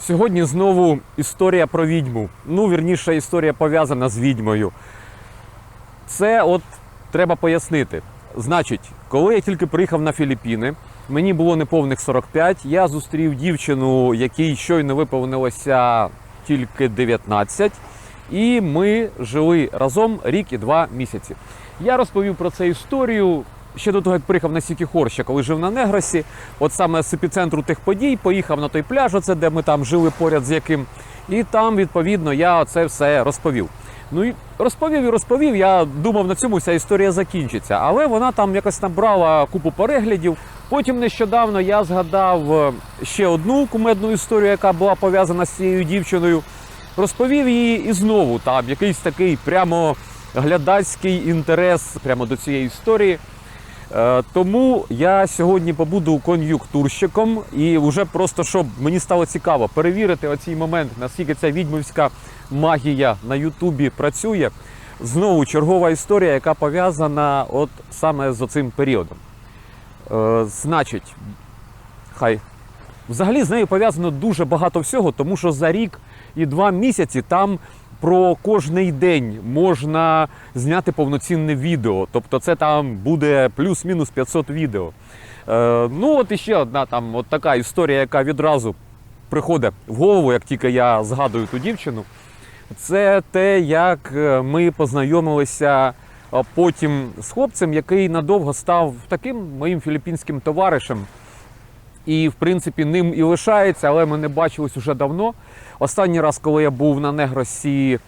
Сьогодні знову історія про відьму. Ну, вірніше, історія пов'язана з відьмою. Це от треба пояснити. Значить, коли я тільки приїхав на Філіппіни, мені було неповних 45, я зустрів дівчину, якій щойно виповнилося тільки 19, і ми жили разом рік і два місяці. Я розповів про цю історію ще до того, як приїхав на Сікіхор, ще коли жив на Негросі. От саме з епіцентру тих подій поїхав на той пляж, оце, де ми там жили поряд з яким. І там, відповідно, я це все розповів. Ну і розповів і розповів. Я думав, на цьому вся історія закінчиться. Але вона там якось набрала купу переглядів. Потім нещодавно я згадав е, ще одну кумедну історію, яка була пов'язана з цією дівчиною. Розповів її і знову там якийсь такий прямо глядацький інтерес прямо до цієї історії. Е, Тому я сьогодні побуду кон'юнктурщиком і вже просто щоб мені стало цікаво перевірити оцей момент, наскільки ця відьмівська магія на Ютубі працює. Знову чергова історія, яка пов'язана от саме з цим періодом. Е, значить, хай. Взагалі з нею пов'язано дуже багато всього, тому що за рік і два місяці там про кожний день можна зняти повноцінне відео. Тобто це там буде плюс-мінус 500 відео. Е, ну от іще одна там от така історія, яка відразу приходить в голову, як тільки я згадую ту дівчину. Це те, як е, ми познайомилися потім з хлопцем, який надовго став таким моїм філіппінським товаришем. І, в принципі, ним і лишається, але ми не бачились уже давно. Останній раз, коли я був на Негросі,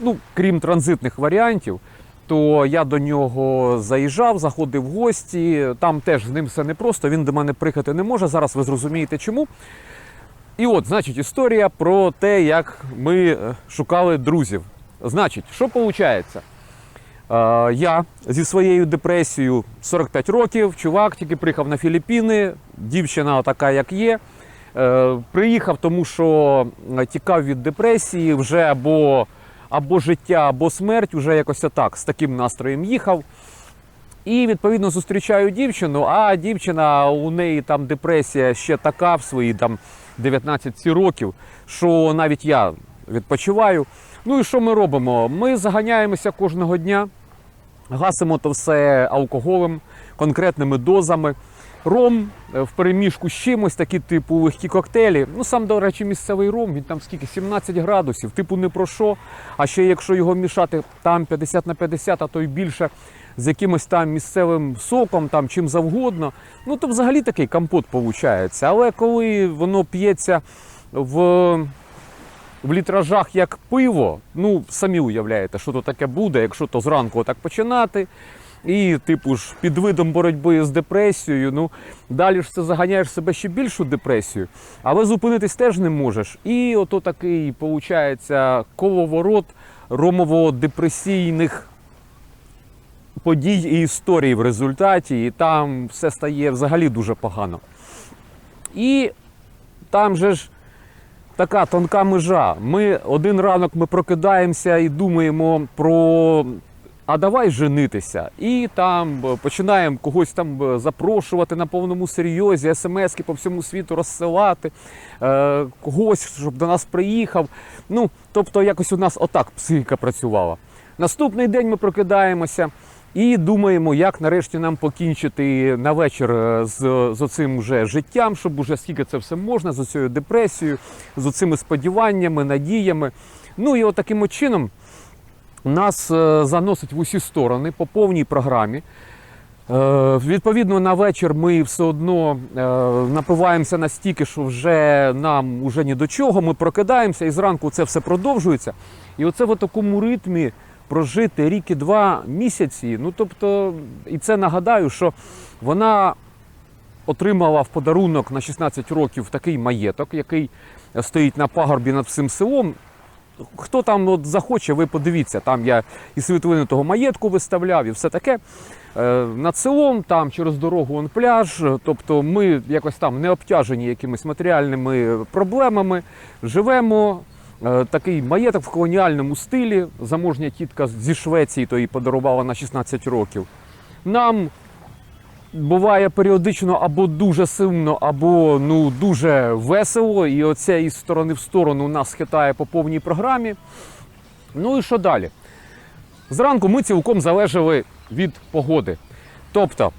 ну, крім транзитних варіантів, то я до нього заїжджав, заходив в гості. Там теж з ним все непросто, він до мене приїхати не може. Зараз ви зрозумієте чому. І от, значить, історія про те, як ми е, шукали друзів. Значить, що виходить? Е, Я зі своєю депресією 45 років, чувак тільки приїхав на Філіппіни, дівчина така, як є. Е, Приїхав, тому що е, тікав від депресії, вже або, або життя, або смерть, вже якось отак, з таким настроєм їхав. І відповідно зустрічаю дівчину, а дівчина у неї там депресія ще така в свої там 19 років, що навіть я відпочиваю. Ну і що ми робимо? Ми заганяємося кожного дня, гасимо то все алкоголем, конкретними дозами. Ром е, в переміжку з чимось, такі типу легкі коктейлі. Ну сам, до речі, місцевий ром, він там скільки? 17 градусів, типу не про що. А ще якщо його мішати там 50 на 50, а то й більше з якимось там місцевим соком, там чим завгодно, ну то взагалі такий компот виходить. Але коли воно п'ється в в літражах як пиво, ну самі уявляєте, що то таке буде, якщо то зранку так починати. І, типу ж, під видом боротьби з депресією, ну далі ж це заганяєш себе ще більшу депресію, але зупинитись теж не можеш. І ото такий, виходить, коловорот ромово-депресійних подій і історій в результаті, і там все стає взагалі дуже погано. І там же ж така тонка межа. Ми один ранок ми прокидаємося і думаємо про. А давай женитися. І там е, починаємо когось там е, запрошувати на повному серйозі, смски по всьому світу розсилати, е, когось, щоб до нас приїхав. Ну, тобто, якось у нас отак психіка працювала. Наступний день ми прокидаємося і думаємо, як нарешті нам покінчити на вечір е, з, з оцим вже життям, щоб уже скільки це все можна, з цією депресією, з оцими сподіваннями, надіями. Ну і от таким от чином нас е, заносить в усі сторони по повній програмі. Е, Відповідно, на вечір ми все одно напиваємося настільки, що вже нам уже ні до чого. Ми прокидаємося і зранку це все продовжується. І оце в такому ритмі прожити рік і два місяці. Ну тобто, і це нагадаю, що вона отримала в подарунок на 16 років такий маєток, який стоїть на пагорбі над всім селом. Хто там от захоче, ви подивіться, там я і світлини того маєтку виставляв, і все таке. Е, Над селом, там через дорогу он пляж. Тобто ми якось там не обтяжені якимись матеріальними проблемами, живемо. Е, Такий маєток в колоніальному стилі. Заможня тітка зі Швеції то їй подарувала на 16 років. Нам буває періодично або дуже сильно, або ну дуже весело. І оце із сторони в сторону нас хитає по повній програмі. Ну і що далі? Зранку ми цілком залежали від погоди. Тобто,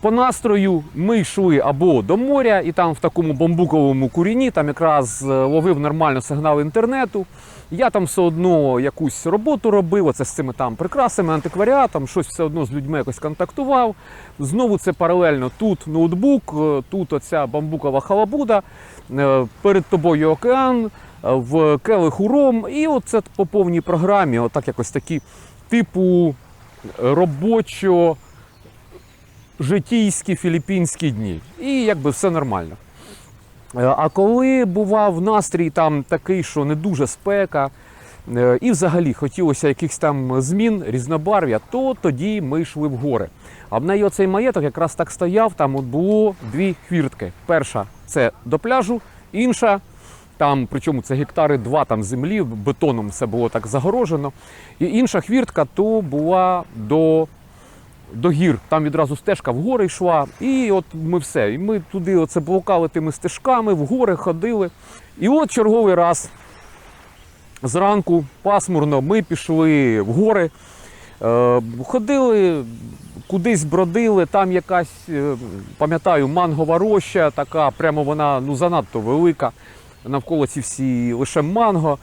по настрою ми йшли або до моря, і там в такому бамбуковому куріні, там якраз е, ловив нормально сигнал інтернету. Я там все одно якусь роботу робив, оце з цими там прикрасами, антикваріатом, щось все одно з людьми якось контактував. Знову це паралельно тут ноутбук, е, тут оця бамбукова халабуда, е, перед тобою океан, в келиху ром, і оце по повній програмі, отак якось такі типу робочо житійські філіппінські дні. І якби все нормально. Е, А коли бував настрій там такий, що не дуже спека, е, і взагалі хотілося якихось там змін, різнобарв'я, то тоді ми йшли в гори. А в неї оцей маєток якраз так стояв, там от було дві хвіртки. Перша це до пляжу, інша. Там, причому це гектари два там землі, бетоном все було так загорожено. І інша хвіртка то була до до гір. Там відразу стежка в гори йшла. І от ми все. І ми туди оце блукали тими стежками, в гори ходили. І от черговий раз зранку пасмурно ми пішли в гори, е, ходили, кудись бродили, там якась, е, пам'ятаю, мангова роща, така, прямо вона ну, занадто велика. Навколо ці всі лише манго.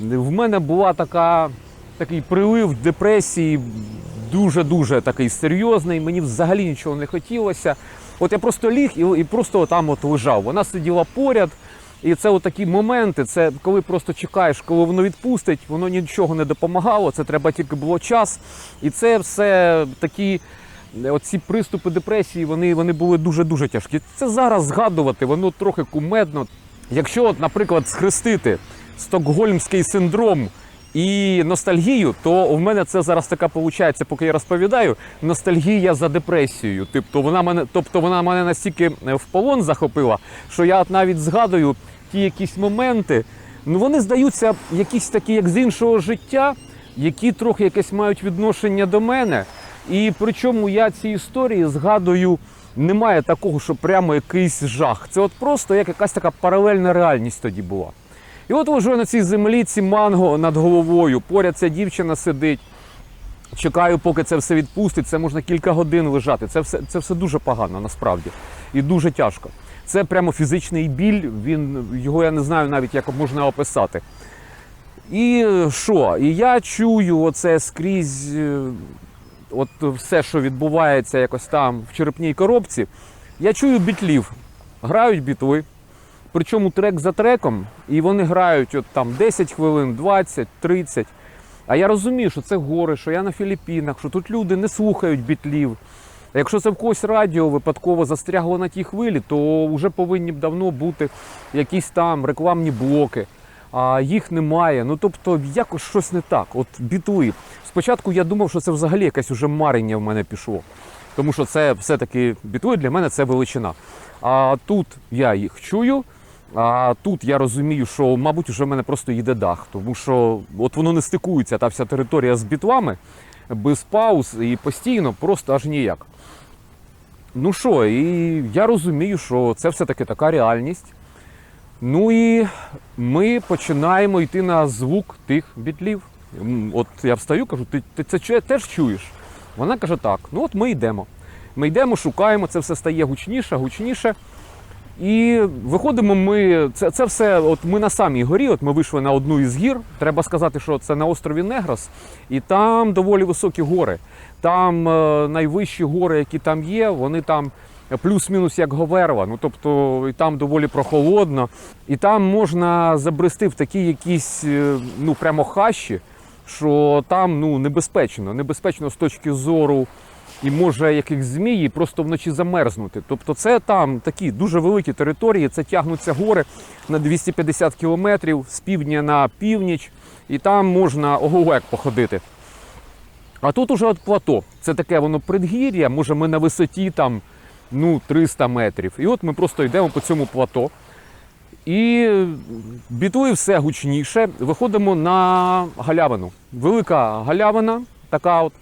В мене була така, такий прилив депресії, дуже-дуже такий серйозний. Мені взагалі нічого не хотілося. От я просто ліг і, і просто там от лежав. Вона сиділа поряд. І це такі моменти, це коли просто чекаєш, коли воно відпустить, воно нічого не допомагало, це треба тільки було час. І це все такі оці приступи депресії, вони, вони були дуже-дуже тяжкі. Це зараз згадувати, воно трохи кумедно. Якщо, от, наприклад, схрестити стокгольмський синдром і ностальгію, то в мене це зараз така виходить, поки я розповідаю, ностальгія за депресією. Тобто вона мене, тобто вона мене настільки е, в полон захопила, що я навіть згадую ті якісь моменти. Ну вони здаються якісь такі, як з іншого життя, які трохи якесь мають відношення до мене. І причому я ці історії згадую. Немає такого, що прямо якийсь жах. Це от просто як якась така паралельна реальність тоді була. І от лежу на цій землі, ці манго над головою. Поряд ця дівчина сидить. Чекаю, поки це все відпустить. Це можна кілька годин лежати. Це все, це все дуже погано насправді і дуже тяжко. Це прямо фізичний біль. Він його я не знаю навіть як можна описати. І що? І я чую оце скрізь, е, от все, що відбувається якось там в черепній коробці. Я чую бітлів. Грають бітли. Причому трек за треком, і вони грають от там 10 хвилин, 20, 30. А я розумію, що це гори, що я на Філіппінах, що тут люди не слухають бітлів. А якщо це в когось радіо випадково застрягло на тій хвилі, то вже повинні б давно бути якісь там рекламні блоки. А їх немає. Ну тобто якось щось не так. От бітли. Спочатку я думав, що це взагалі якесь уже марення в мене пішло. Тому що це все-таки бітли для мене це величина. А тут я їх чую. А тут я розумію, що, мабуть, вже в мене просто їде дах, тому що от воно не стикується, та вся територія з бітлами без пауз і постійно, просто аж ніяк. Ну що, і я розумію, що це все-таки така реальність. Ну і ми починаємо йти на звук тих бітлів. От я встаю, кажу, ти, ти це теж чуєш? Вона каже, так. Ну от ми йдемо. Ми йдемо, шукаємо, це все стає гучніше, гучніше. І виходимо ми. Це, це все. От ми на самій горі. От ми вийшли на одну із гір. Треба сказати, що це на острові Негрос, і там доволі високі гори. Там е, найвищі гори, які там є, вони там плюс-мінус як Говерла. Ну тобто і там доволі прохолодно. І там можна забрести в такі якісь е, ну прямо хащі, що там ну небезпечно. Небезпечно з точки зору і може яких змій просто вночі замерзнути. Тобто, це там такі дуже великі території, це тягнуться гори на 250 кілометрів з півдня на північ, і там можна ого походити. А тут уже от плато. Це таке воно предгір'я, може ми на висоті там ну, 300 метрів. І от ми просто йдемо по цьому плато. І бітли все гучніше. Виходимо на галявину. Велика галявина, така от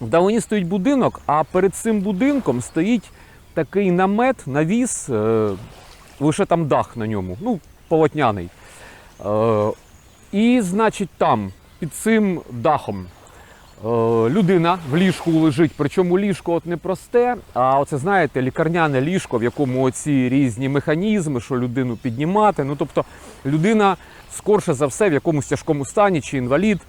Вдалині стоїть будинок, а перед цим будинком стоїть такий намет, навіс, е, лише там дах на ньому, ну, полотняний. Е, і, значить, там, під цим дахом, е, людина в ліжку лежить. Причому ліжко от не просте, а оце, знаєте, лікарняне ліжко, в якому оці різні механізми, що людину піднімати. Ну, тобто, людина скорше за все в якомусь тяжкому стані чи інвалід.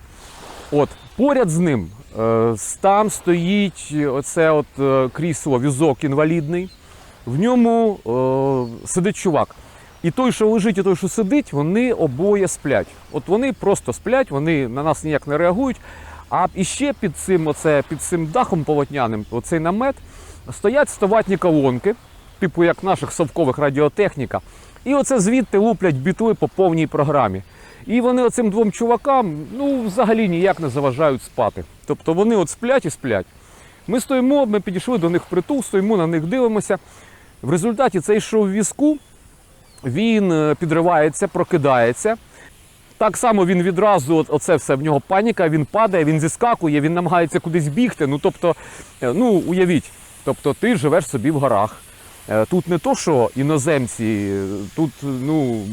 От поряд з ним е, там стоїть оце от е, крісло, візок інвалідний. В ньому е, сидить чувак. І той, що лежить, і той, що сидить, вони обоє сплять. От вони просто сплять, вони на нас ніяк не реагують. А іще під цим, оце, під цим дахом полотняним, оцей намет, стоять стоватні колонки, типу як наших совкових радіотехніка. І оце звідти луплять бітли по повній програмі. І вони оцим двом чувакам ну, взагалі ніяк не заважають спати. Тобто вони от сплять і сплять. Ми стоїмо, ми підійшли до них впритул, стоїмо на них дивимося. В результаті цей що в візку, він е, підривається, прокидається. Так само він відразу, оце все в нього паніка, він падає, він зіскакує, він намагається кудись бігти. Ну тобто, е, ну уявіть, тобто ти живеш собі в горах. Е, Тут не то, що іноземці, тут ну,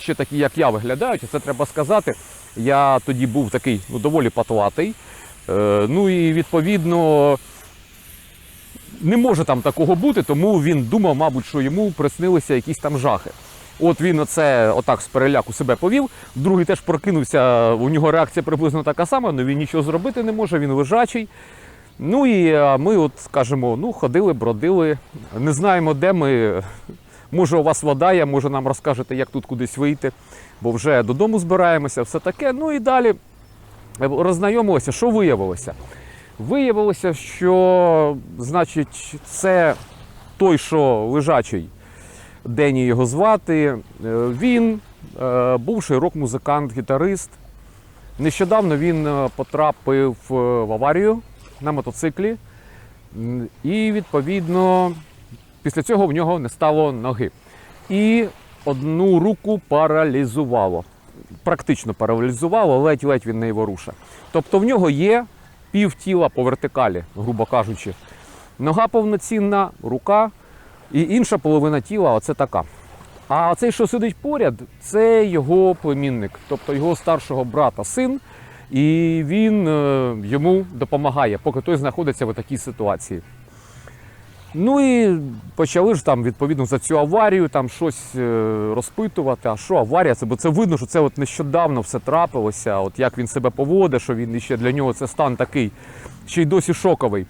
ще такі, як я, виглядають, це треба сказати. Я тоді був такий ну, доволі патлатий. Е, Ну і відповідно не може там такого бути, тому він думав, мабуть, що йому приснилися якісь там жахи. От він оце отак з переляку себе повів. Другий теж прокинувся, у нього реакція приблизно така сама, але він нічого зробити не може, він лежачий. Ну і е, ми, от скажімо, ну, ходили, бродили, не знаємо, де ми. Може, у вас вода є, може нам розкажете, як тут кудись вийти, бо вже додому збираємося, все таке. Ну і далі е, роззнайомилися, що виявилося. Виявилося, що значить, це той, що лежачий, Дені його звати. е, Він бувший рок-музикант, гітарист. Нещодавно він потрапив в аварію на мотоциклі, і відповідно після цього в нього не стало ноги. І одну руку паралізувало. Практично паралізувало, ледь-ледь він не воруша. Тобто в нього є пів тіла по вертикалі, грубо кажучи. Нога повноцінна, рука і інша половина тіла оце така. А цей, що сидить поряд, це його племінник, тобто його старшого брата син. І він е, йому допомагає, поки той знаходиться в такій ситуації. Ну і почали ж там відповідно за цю аварію там щось е, розпитувати. А що аварія? Це бо це видно, що це от нещодавно все трапилося. От як він себе поводить, що він ще для нього це стан такий, ще й досі шоковий.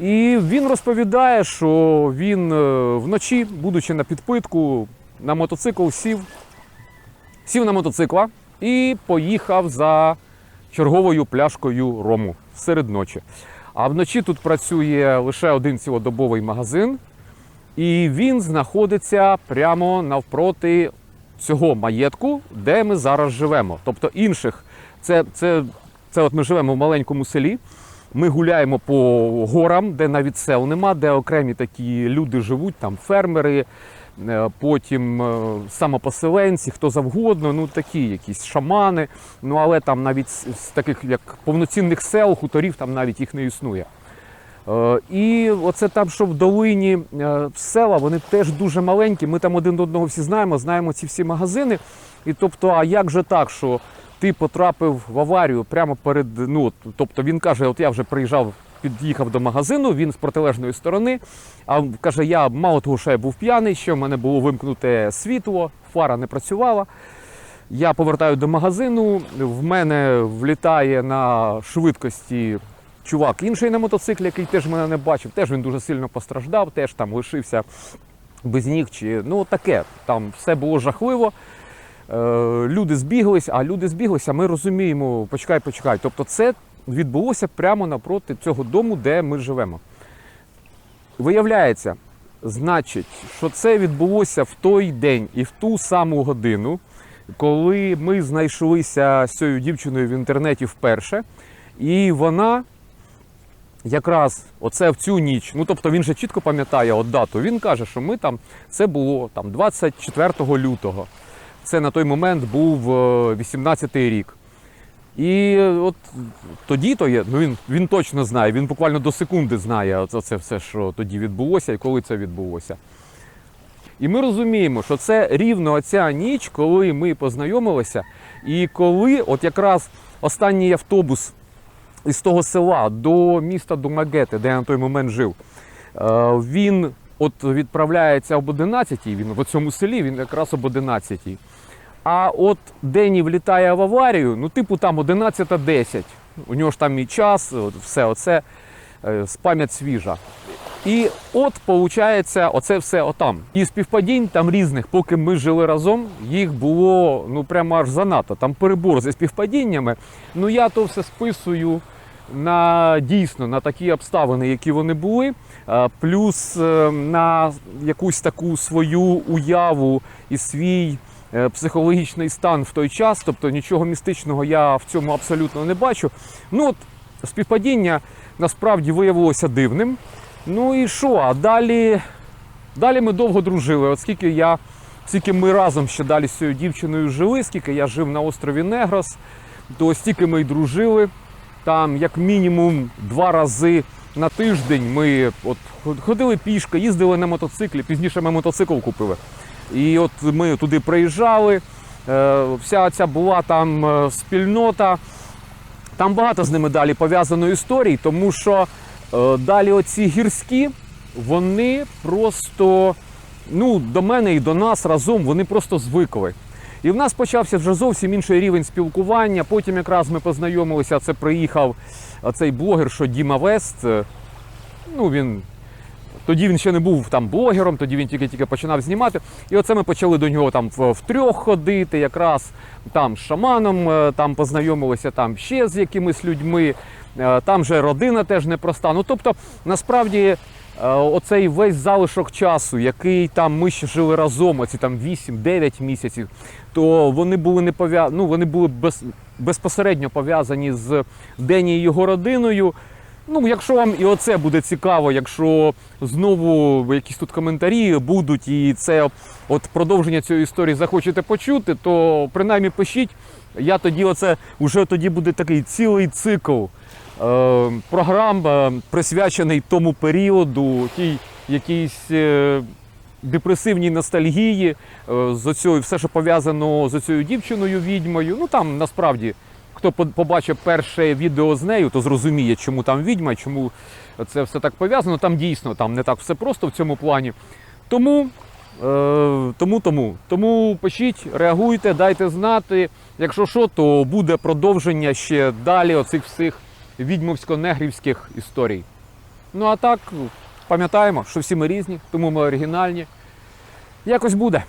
І він розповідає, що він е, вночі, будучи на підпитку, на мотоцикл сів, сів на мотоцикла і поїхав за черговою пляшкою рому серед ночі. А вночі тут працює лише один цілодобовий магазин, і він знаходиться прямо навпроти цього маєтку, де ми зараз живемо. Тобто інших, це, це, це от ми живемо в маленькому селі. Ми гуляємо по горам, де навіть сел нема, де окремі такі люди живуть, там фермери, потім е, самопоселенці, хто завгодно, ну такі якісь шамани. Ну але там навіть з таких як повноцінних сел, хуторів, там навіть їх не існує. Е, І оце там, що в долині е, села, вони теж дуже маленькі. Ми там один до одного всі знаємо, знаємо ці всі магазини. І тобто, а як же так, що ти потрапив в аварію прямо перед. Ну, тобто він каже: от я вже приїжджав, під'їхав до магазину, він з протилежної сторони. А каже, я мало того, що я був п'яний, що в мене було вимкнуте світло, фара не працювала. Я повертаю до магазину, в мене влітає на швидкості чувак інший на мотоциклі, який теж мене не бачив. Теж він дуже сильно постраждав, теж там лишився без ніг. Чи ну таке. Там все було жахливо. Е, люди збіглись, а люди збіглися, ми розуміємо, почекай, почекай. Тобто, це відбулося прямо напроти цього дому, де ми живемо. Виявляється, значить, що це відбулося в той день і в ту саму годину, коли ми знайшлися з цією дівчиною в інтернеті вперше, і вона якраз оце в цю ніч, ну тобто він же чітко пам'ятає от дату. Він каже, що ми там це було там 24 лютого. Це на той момент був е, 18-й рік. І от тоді то є, ну він, він точно знає, він буквально до секунди знає це все, що тоді відбулося і коли це відбулося. І ми розуміємо, що це рівно оця ніч, коли ми познайомилися, і коли от якраз останній автобус із того села до міста Думагети, де я на той момент жив, е, він от відправляється об 11-й, він в цьому селі, він якраз об 11-й. А от Дені влітає в аварію, ну, типу там 11.10. У нього ж там і час, все оце, е, пам'ять свіжа. І от виходить, оце все отам. І співпадінь там різних, поки ми жили разом, їх було ну прямо аж занадто. Там перебор зі співпадіннями. Ну я то все списую на дійсно на такі обставини, які вони були, е, плюс е, на якусь таку свою уяву і свій психологічний стан в той час. Тобто нічого містичного я в цьому абсолютно не бачу. Ну от співпадіння насправді виявилося дивним. Ну і що? А далі, далі ми довго дружили. От скільки я, скільки ми разом ще далі з цією дівчиною жили, скільки я жив на острові Негрос, то стільки ми й дружили. Там, як мінімум, два рази на тиждень ми от ходили пішки, їздили на мотоциклі. Пізніше ми мотоцикл купили. І от ми туди приїжджали. е, Вся ця була там е, спільнота. Там багато з ними далі пов'язано історій, тому що е, далі оці гірські, вони просто ну, до мене і до нас разом вони просто звикли. І в нас почався вже зовсім інший рівень спілкування. Потім якраз ми познайомилися, це приїхав цей блогер, що Діма Вест. Ну, він тоді він ще не був там блогером, тоді він тільки-тільки починав знімати. І оце ми почали до нього там в- втрьох ходити, якраз там з шаманом е, там познайомилися, там ще з якимись людьми. Е, Там же родина теж непроста. Ну тобто, насправді, е, оцей весь залишок часу, який там ми ще жили разом, оці там 8-9 місяців, то вони були не пов'я... ну, вони були без... безпосередньо пов'язані з Дені і його родиною. Ну, якщо вам і оце буде цікаво, якщо знову якісь тут коментарі будуть, і це от продовження цієї історії захочете почути, то принаймні пишіть. Я тоді оце вже тоді буде такий цілий цикл е, програм, е, присвячений тому періоду, тій якійсь е, депресивній ностальгії, е, з оцею, все, що пов'язано з цією дівчиною відьмою. Ну там насправді хто побачив перше відео з нею, то зрозуміє, чому там відьма, чому це все так пов'язано. Там дійсно там не так все просто в цьому плані. Тому, е, тому, тому, тому пишіть, реагуйте, дайте знати. Якщо що, то буде продовження ще далі оцих всіх відьмовсько-негрівських історій. Ну а так, пам'ятаємо, що всі ми різні, тому ми оригінальні. Якось буде.